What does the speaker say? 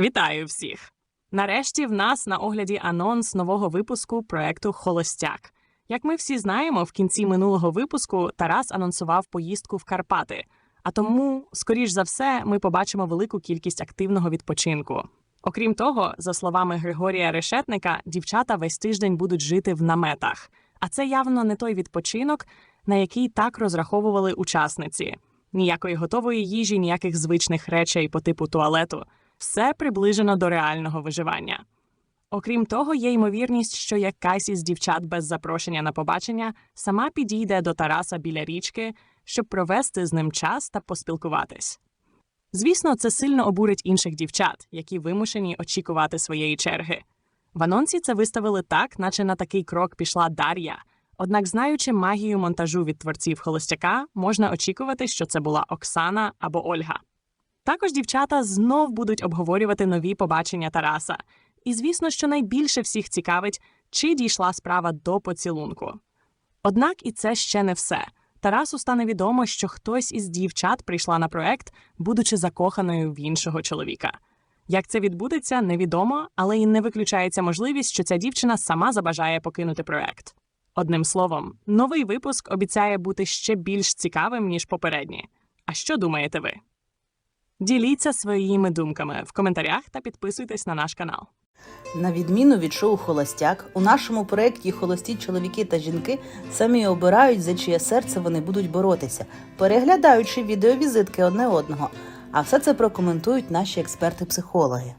Вітаю всіх! Нарешті в нас на огляді анонс нового випуску проекту Холостяк. Як ми всі знаємо, в кінці минулого випуску Тарас анонсував поїздку в Карпати. А тому, скоріш за все, ми побачимо велику кількість активного відпочинку. Окрім того, за словами Григорія Решетника, дівчата весь тиждень будуть жити в наметах. А це явно не той відпочинок, на який так розраховували учасниці. Ніякої готової їжі, ніяких звичних речей по типу туалету. Все приближено до реального виживання. Окрім того, є ймовірність, що якась із дівчат без запрошення на побачення сама підійде до Тараса біля річки, щоб провести з ним час та поспілкуватись. Звісно, це сильно обурить інших дівчат, які вимушені очікувати своєї черги. В анонсі це виставили так, наче на такий крок пішла Дар'я. Однак, знаючи магію монтажу від творців холостяка, можна очікувати, що це була Оксана або Ольга. Також дівчата знов будуть обговорювати нові побачення Тараса. І звісно, що найбільше всіх цікавить, чи дійшла справа до поцілунку. Однак і це ще не все. Тарасу стане відомо, що хтось із дівчат прийшла на проект, будучи закоханою в іншого чоловіка. Як це відбудеться, невідомо, але й не виключається можливість, що ця дівчина сама забажає покинути проект. Одним словом, новий випуск обіцяє бути ще більш цікавим, ніж попередні. А що думаєте ви? Діліться своїми думками в коментарях та підписуйтесь на наш канал. На відміну від шоу Холостяк, у нашому проєкті холості чоловіки та жінки самі обирають, за чиє серце вони будуть боротися, переглядаючи відеовізитки одне одного. А все це прокоментують наші експерти-психологи.